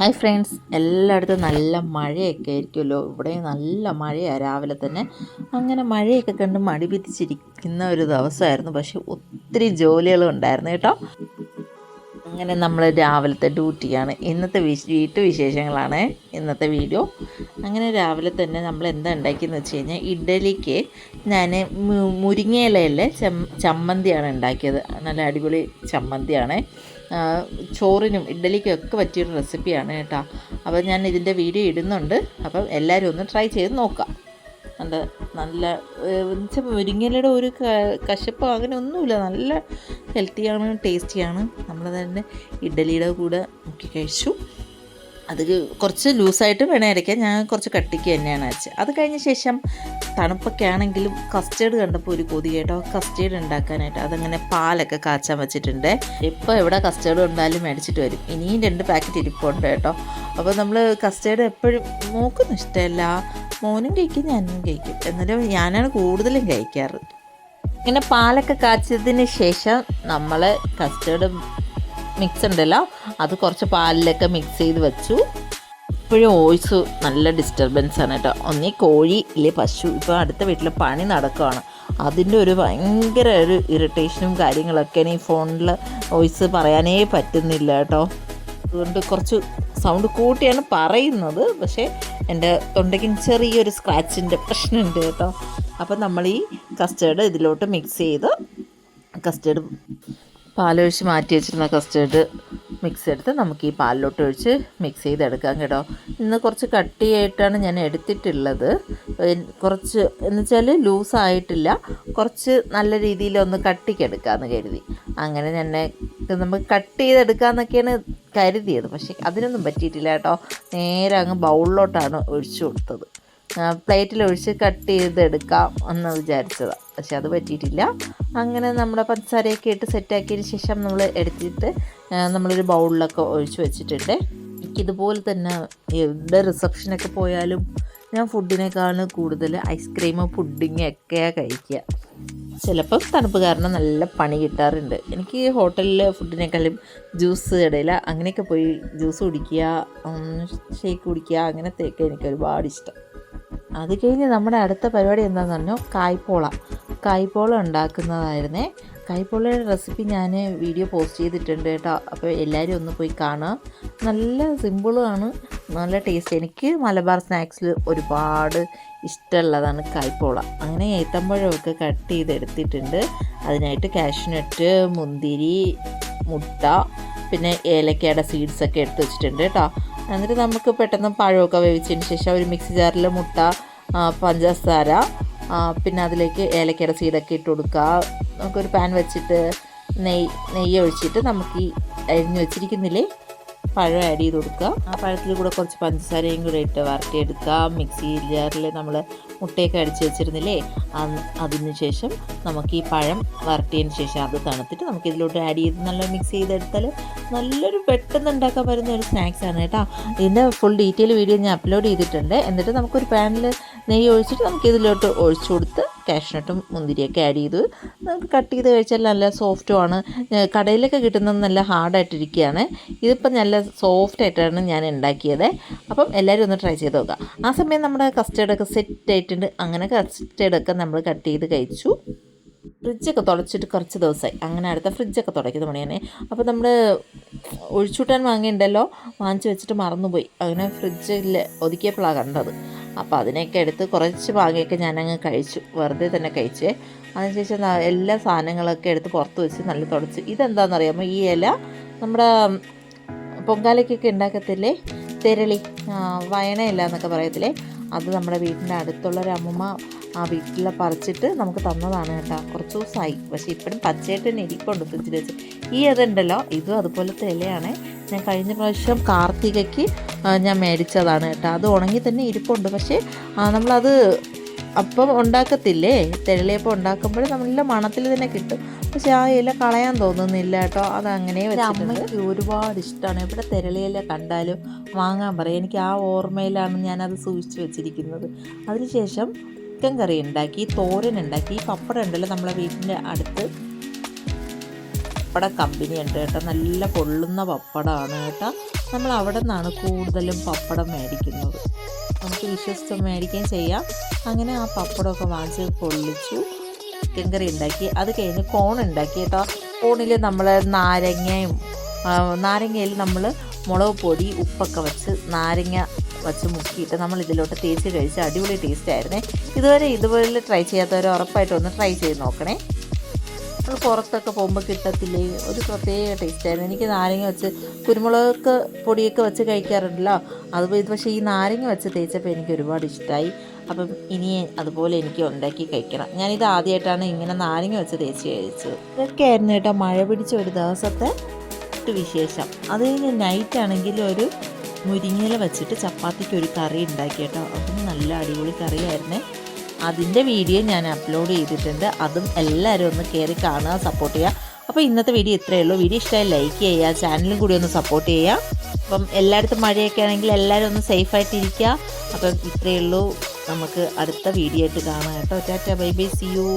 Hi friends. എല്ലായിടത്തും നല്ല മഴയൊക്കെ ആയിരിക്കുമല്ലോ. ഇവിടെ നല്ല മഴയാണ് രാവിലെ തന്നെ. അങ്ങനെ മഴയൊക്കെ കണ്ട് മടി പിടിച്ചിരിക്കുന്ന ഒരു ദിവസമായിരുന്നു. പക്ഷെ ഒത്തിരി ജോലികളും ഉണ്ടായിരുന്നു കേട്ടോ. അങ്ങനെ നമ്മൾ രാവിലത്തെ ഡ്യൂട്ടിയാണ്. ഇന്നത്തെ വിശ് വീട്ടുവിശേഷങ്ങളാണ് ഇന്നത്തെ വീഡിയോ. അങ്ങനെ രാവിലെ തന്നെ നമ്മൾ എന്താ ഉണ്ടാക്കിയെന്ന് വെച്ച് കഴിഞ്ഞാൽ ഇഡലിക്ക് ഞാൻ മുരിങ്ങയിലയിലെ ചമ്മന്തിയാണ് ഉണ്ടാക്കിയത്. നല്ല അടിപൊളി ചമ്മന്തിയാണ്. ചോറിനും ഇഡ്ഡലിക്കും ഒക്കെ പറ്റിയൊരു റെസിപ്പിയാണ് കേട്ടോ. അപ്പോൾ ഞാൻ ഇതിന്റെ വീഡിയോ ഇടുന്നുണ്ട്. അപ്പം എല്ലാവരും ഒന്ന് ട്രൈ ചെയ്ത് നോക്കാം നല്ല നല്ല മുരിങ്ങലയുടെ ഒരു കശപ്പോ അങ്ങനെ ഒന്നുമില്ല. നല്ല ഹെൽത്തിയാണ് ടേസ്റ്റിയാണ് നമ്മൾ തന്നെ ഇഡ്ഡലിയുടെ കൂടെ മുക്കി കഴിച്ചു. അത് കുറച്ച് ലൂസായിട്ട് വേണേ അരയ്ക്കാൻ ഞാൻ കുറച്ച് കട്ടിക്ക് തന്നെയാണ് അരച്ചത്. അത് കഴിഞ്ഞ ശേഷം തണുപ്പൊക്കെ ആണെങ്കിലും കസ്റ്റേർഡ് കണ്ടപ്പോൾ ഒരു കൊതി കേട്ടോ. കസ്റ്റേർഡ് ഉണ്ടാക്കാനായിട്ട്. അതങ്ങനെ പാലൊക്കെ കാച്ചാൻ വെച്ചിട്ടുണ്ട്. ഇപ്പോൾ എവിടെ കസ്റ്റേർഡ് ഉണ്ടായാലും മേടിച്ചിട്ട് വരും. ഇനിയും രണ്ട് പാക്കറ്റ് ഇരിപ്പുണ്ട് കേട്ടോ. അപ്പോൾ നമ്മൾ കസ്റ്റേർഡ് എപ്പോഴും മോക്കൊന്നും ഇഷ്ടമല്ല. മോനും കഴിക്കും ഞാനും കഴിക്കും. എന്നാലും ഞാനാണ് കൂടുതലും കഴിക്കാറ്. ഇങ്ങനെ പാലൊക്കെ കാച്ചതിന് ശേഷം നമ്മൾ കസ്റ്റേർഡ് മിക്സ് ഉണ്ടല്ലോ അത് കുറച്ച് പാലിലൊക്കെ മിക്സ് ചെയ്ത് വെച്ചു. ഇപ്പോഴും വോയിസ് നല്ല ഡിസ്റ്റർബൻസ് ആണ് കേട്ടോ. ഒന്നീ കോഴി ഇല്ലേ പശു ഇപ്പോൾ അടുത്ത വീട്ടിൽ പണി നടക്കുകയാണ് അതിന്റെ ഒരു ഭയങ്കര ഒരു ഇറിറ്റേഷനും കാര്യങ്ങളൊക്കെ ഈ ഫോണിൽ വോയിസ് പറയാനേ പറ്റുന്നില്ല കേട്ടോ. അതുകൊണ്ട് കുറച്ച് സൗണ്ട് കൂട്ടിയാണ് പറയുന്നത്. പക്ഷേ എന്റെ തൊണ്ടയ്ക്ക് ചെറിയൊരു സ്ക്രാച്ചിന്റെ പ്രശ്നമുണ്ട് കേട്ടോ. അപ്പം നമ്മൾ ഈ കസ്റ്റേർഡ് ഇതിലോട്ട് മിക്സ് ചെയ്ത് കസ്റ്റേർഡ് പാലൊഴിച്ച് മാറ്റി വെച്ചിരുന്ന കസ്റ്റേർഡ് മിക്സ് എടുത്ത് നമുക്ക് ഈ പാലിലോട്ട് ഒഴിച്ച് മിക്സ് ചെയ്തെടുക്കാം കേട്ടോ. ഇന്ന് കുറച്ച് കട്ടിയായിട്ടാണ് ഞാൻ എടുത്തിട്ടുള്ളത്. കുറച്ച് എന്ന് വെച്ചാൽ ലൂസായിട്ടില്ല കുറച്ച് നല്ല രീതിയിൽ ഒന്ന് കട്ടിക്കെടുക്കാമെന്ന് കരുതി. അങ്ങനെ തന്നെ നമുക്ക് കട്ട് ചെയ്തെടുക്കാമെന്നൊക്കെയാണ് കരുതിയത്. പക്ഷേ അതിനൊന്നും പറ്റിയിട്ടില്ല കേട്ടോ. നേരെ അങ്ങ് ബൗളിലോട്ടാണ് ഒഴിച്ചു കൊടുത്തത്. പ്ലേറ്റിൽ ഒഴിച്ച് കട്ട് ചെയ്തെടുക്കാം എന്ന് വിചാരിച്ചതാണ് പക്ഷെ അത് പറ്റിയിട്ടില്ല. അങ്ങനെ നമ്മുടെ പഞ്ചസാരയൊക്കെ ഇട്ട് സെറ്റാക്കിയതിന് ശേഷം നമ്മൾ എടുത്തിട്ട് നമ്മളൊരു ബൗളിലൊക്കെ ഒഴിച്ച് വെച്ചിട്ടുണ്ട്. എനിക്കിതുപോലെ തന്നെ എവിടെ റിസപ്ഷനൊക്കെ പോയാലും ഞാൻ ഫുഡിനേക്കാളും കൂടുതൽ ഐസ്ക്രീം പുഡിങ് ഒക്കെയാണ് കഴിക്കുക. ചിലപ്പം തണുപ്പ് കാരണം നല്ല പണി കിട്ടാറുണ്ട്. എനിക്ക് ഹോട്ടലിൽ ഫുഡിനേക്കാളും ജ്യൂസ് ഇടയില അങ്ങനെയൊക്കെ പോയി ജ്യൂസ് കുടിക്കുക ഷേക്ക് കുടിക്കുക അങ്ങനത്തെയൊക്കെ എനിക്ക് ഒരുപാട് ഇഷ്ടം. അത് കഴിഞ്ഞ് നമ്മുടെ അടുത്ത പരിപാടി എന്താണെന്ന് പറഞ്ഞാൽ കായ്പോള. കായ്പോള ഉണ്ടാക്കുന്നതായിരുന്നേ. കായ്പോളയുടെ റെസിപ്പി ഞാൻ വീഡിയോ പോസ്റ്റ് ചെയ്തിട്ടുണ്ട് കേട്ടോ. അപ്പോൾ എല്ലാവരും ഒന്ന് പോയി കാണുക നല്ല സിമ്പിളുമാണ് നല്ല ടേസ്റ്റ്. എനിക്ക് മലബാർ സ്നാക്സിൽ ഒരുപാട് ഇഷ്ടമുള്ളതാണ് കായ്പോള. അങ്ങനെ ഏത്തമ്പഴമൊക്കെ കട്ട് ചെയ്തെടുത്തിട്ടുണ്ട്. അതിനായിട്ട് കാഷ്നട്ട് മുന്തിരി മുട്ട പിന്നെ ഏലക്കയുടെ സീഡ്സ് ഒക്കെ എടുത്ത് വെച്ചിട്ടുണ്ട് കേട്ടോ. എന്നിട്ട് നമുക്ക് പെട്ടെന്ന് പഴമൊക്കെ വേവിച്ചതിന് ശേഷം ഒരു മിക്സി ജാറിൽ മുട്ട പഞ്ചസാര പിന്നെ അതിലേക്ക് ഏലക്കയുടെ സീഡൊക്കെ ഇട്ട് കൊടുക്കുക. നമുക്കൊരു പാൻ വെച്ചിട്ട് നെയ് നെയ്യ് ഒഴിച്ചിട്ട് നമുക്ക് ഈ അരിഞ്ഞ് വെച്ചിരിക്കുന്നില്ലേ? പഴം ആഡ് ചെയ്ത് കൊടുക്കുക. ആ പഴത്തിൽ കൂടെ കുറച്ച് പഞ്ചസാരയും കൂടെ ഇട്ട് വരട്ടിയെടുക്കുക. മിക്സി ജാറിൽ നമ്മൾ മുട്ടയൊക്കെ അടിച്ച് വെച്ചിരുന്നില്ലേ? അതിന് ശേഷം നമുക്ക് ഈ പഴം വരട്ടിയതിന് ശേഷം അത് തണുത്തിട്ട് നമുക്ക് ഇതിലോട്ട് ആഡ് ചെയ്ത് നല്ല മിക്സ് ചെയ്തെടുത്താൽ നല്ലൊരു പെട്ടെന്ന് ഉണ്ടാക്കാൻ പറ്റുന്ന ഒരു സ്നാക്സ് ആണ് കേട്ടോ. ഇതിന്റെ ഫുൾ ഡീറ്റെയിൽ വീഡിയോ ഞാൻ അപ്ലോഡ് ചെയ്തിട്ടുണ്ട്. എന്നിട്ട് നമുക്കൊരു പാനിൽ നെയ്യ് ഒഴിച്ചിട്ട് നമുക്ക് ഇതിലോട്ട് ഒഴിച്ചു കൊടുത്ത് കാഷ്നട്ടും മുന്തിരിയൊക്കെ ആഡ് ചെയ്ത്. നമുക്ക് കട്ട് ചെയ്ത് കഴിച്ചാൽ നല്ല സോഫ്റ്റുമാണ് കടയിലൊക്കെ കിട്ടുന്നത് നല്ല ഹാർഡായിട്ടിരിക്കുകയാണ് ഇതിപ്പം നല്ല സോഫ്റ്റ് ആയിട്ടാണ് ഞാൻ ഉണ്ടാക്കിയത്. അപ്പം എല്ലാവരും ഒന്ന് ട്രൈ ചെയ്ത് നോക്കുക ആ സമയം നമ്മുടെ കസ്റ്റേർഡൊക്കെ സെറ്റ് ആയിട്ടുണ്ട്. അങ്ങനെ കസ്റ്റേർഡൊക്കെ നമ്മൾ കട്ട് ചെയ്ത് കഴിച്ചു. ഫ്രിഡ്ജൊക്കെ തുടച്ചിട്ട് കുറച്ച് ദിവസമായി. അങ്ങനെ അടുത്ത ഫ്രിഡ്ജൊക്കെ തുടയ്ക്കുന്ന പണിയാണ്. അപ്പോൾ നമ്മൾ ഒഴിച്ചുകൂട്ടാൻ വാങ്ങിയിട്ടുണ്ടല്ലോ വാങ്ങിച്ചു വെച്ചിട്ട് മറന്നുപോയി. അങ്ങനെ ഫ്രിഡ്ജിൽ ഒതുക്കിയപ്പോഴാണ് കണ്ടത്. അപ്പോൾ അതിനെയൊക്കെ എടുത്ത് കുറച്ച് ഭാഗമൊക്കെ ഞാനങ്ങ് കഴിച്ചു. വെറുതെ തന്നെ കഴിച്ചേ. അതിനുശേഷം എല്ലാ സാധനങ്ങളൊക്കെ എടുത്ത് പുറത്ത് വെച്ച് നല്ല തുടച്ച്. ഇതെന്താണെന്നറിയാമോ ഈ ഇല നമ്മുടെ പൊങ്കാലയ്ക്കൊക്കെ ഉണ്ടാക്കത്തില്ലേ? തെരളി വയണ വയണയില എന്നൊക്കെ പറയത്തില്ലേ? അത് നമ്മുടെ വീടിന്റെ അടുത്തുള്ള അമ്മമ്മ ആ വീട്ടിൽ പറിച്ചിട്ട് നമുക്ക് തന്നതാണ് കേട്ടോ. കുറച്ച് ദിവസമായി. പക്ഷേ ഇപ്പോഴും പച്ചയായിട്ട് തന്നെ ഇരിപ്പുണ്ട് ഫ്രിഡ്ജിൽ വെച്ച്. ഈ ഇതും അതുപോലത്തെ ഇലയാണ്. ഞാൻ കഴിഞ്ഞ പ്രാവശ്യം കാർത്തികയ്ക്ക് ഞാൻ മേടിച്ചതാണ് കേട്ടോ. അത് ഉണങ്ങി തന്നെ ഇരിപ്പുണ്ട്. പക്ഷേ നമ്മളത് അപ്പം ഉണ്ടാക്കത്തില്ലേ? തെള്ളിയപ്പം ഉണ്ടാക്കുമ്പോൾ നമ്മളെല്ലാം മണത്തിൽ തന്നെ കിട്ടും. പക്ഷെ ആ ഇല കളയാൻ തോന്നുന്നില്ല കേട്ടോ. അത് അങ്ങനെ അമ്മയ്ക്ക് ഒരുപാട് ഇഷ്ടമാണ് ഇവിടെ തെരളിയില കണ്ടാലും വാങ്ങാൻ പറയും. എനിക്ക് ആ ഓർമ്മയിലാണ് ഞാനത് സൂക്ഷിച്ചു വെച്ചിരിക്കുന്നത്. അതിനുശേഷം ചിക്കൻ കറി ഉണ്ടാക്കി തോരൻ ഉണ്ടാക്കി പപ്പടം ഉണ്ടല്ലോ നമ്മളെ വീട്ടിന്റെ അടുത്ത്. പപ്പട കമ്പനി ഉണ്ട് കേട്ടോ. നല്ല പൊള്ളുന്ന പപ്പടമാണ് കേട്ടോ. നമ്മൾ അവിടെ നിന്നാണ് കൂടുതലും പപ്പടം മേടിക്കുന്നത്. നമുക്ക് വിശ്വസിച്ച് മേടിക്കുകയും ചെയ്യാം. അങ്ങനെ ആ പപ്പടമൊക്കെ വാങ്ങിച്ച് പൊള്ളിച്ചു. ചിക്കൻ കറി ഉണ്ടാക്കി. അത് കഴിഞ്ഞ് കോൺ ഉണ്ടാക്കി കേട്ടോ. കോണിൽ നമ്മൾ നാരങ്ങയും നാരങ്ങയിൽ നമ്മൾ മുളക് പൊടി ഉപ്പൊക്കെ വെച്ച് നാരങ്ങ വച്ച് മുക്കിയിട്ട് നമ്മൾ ഇതിലോട്ട് തേച്ച് കഴിച്ച് അടിപൊളി ടേസ്റ്റ് ആയിരുന്നേ. ഇതുവരെ ഇതുപോലെ ട്രൈ ചെയ്യാത്തവരെ ഉറപ്പായിട്ട് ഒന്ന് ട്രൈ ചെയ്ത് നോക്കണേ. നമ്മൾ പുറത്തൊക്കെ പോകുമ്പോൾ കിട്ടത്തില്ലേ? ഒരു പ്രത്യേക ടേസ്റ്റായിരുന്നു എനിക്ക് നാരങ്ങ വെച്ച് കുരുമുളക് പൊടിയൊക്കെ വെച്ച് കഴിക്കാറുണ്ടല്ലോ. അത് ഇത് പക്ഷേ ഈ നാരങ്ങ വെച്ച് തേച്ചപ്പോൾ എനിക്ക് ഒരുപാട് ഇഷ്ടമായി അപ്പം ഇനി അതുപോലെ എനിക്ക് ഉണ്ടാക്കി കഴിക്കണം. ഞാനിത് ആദ്യമായിട്ടാണ് ഇങ്ങനെ നാരങ്ങ വെച്ച് തേച്ച് കഴിച്ചത്. ഇതൊക്കെയായിരുന്നു കേട്ടോ മഴ പിടിച്ച ഒരു ദിവസത്തെ വിശേഷം. അത് കഴിഞ്ഞ് നൈറ്റ് ആണെങ്കിൽ ഒരു മുരിങ്ങയില വെച്ചിട്ട് ചപ്പാത്തിക്ക് ഒരു കറി ഉണ്ടാക്കി കേട്ടോ. അതും നല്ല അടിപൊളി കറിയായിരുന്നേ. അതിന്റെ വീഡിയോ ഞാൻ അപ്ലോഡ് ചെയ്തിട്ടുണ്ട്. അതും എല്ലാവരും ഒന്ന് കയറി കാണുക സപ്പോർട്ട് ചെയ്യുക. അപ്പോൾ ഇന്നത്തെ വീഡിയോ ഇത്രയേ ഉള്ളൂ. വീഡിയോ ഇഷ്ടമായി ലൈക്ക് ചെയ്യുക ചാനലും കൂടി ഒന്ന് സപ്പോർട്ട് ചെയ്യുക. അപ്പം എല്ലായിടത്തും മഴയൊക്കെ ആണെങ്കിൽ എല്ലാവരും ഒന്ന് സേഫ് സേഫായിട്ടിരിക്കുക അപ്പം ഇത്രയേ ഉള്ളൂ. നമുക്ക് അടുത്ത വീഡിയോ ആയിട്ട് കാണാം കേട്ടോ. Tata bye bye see you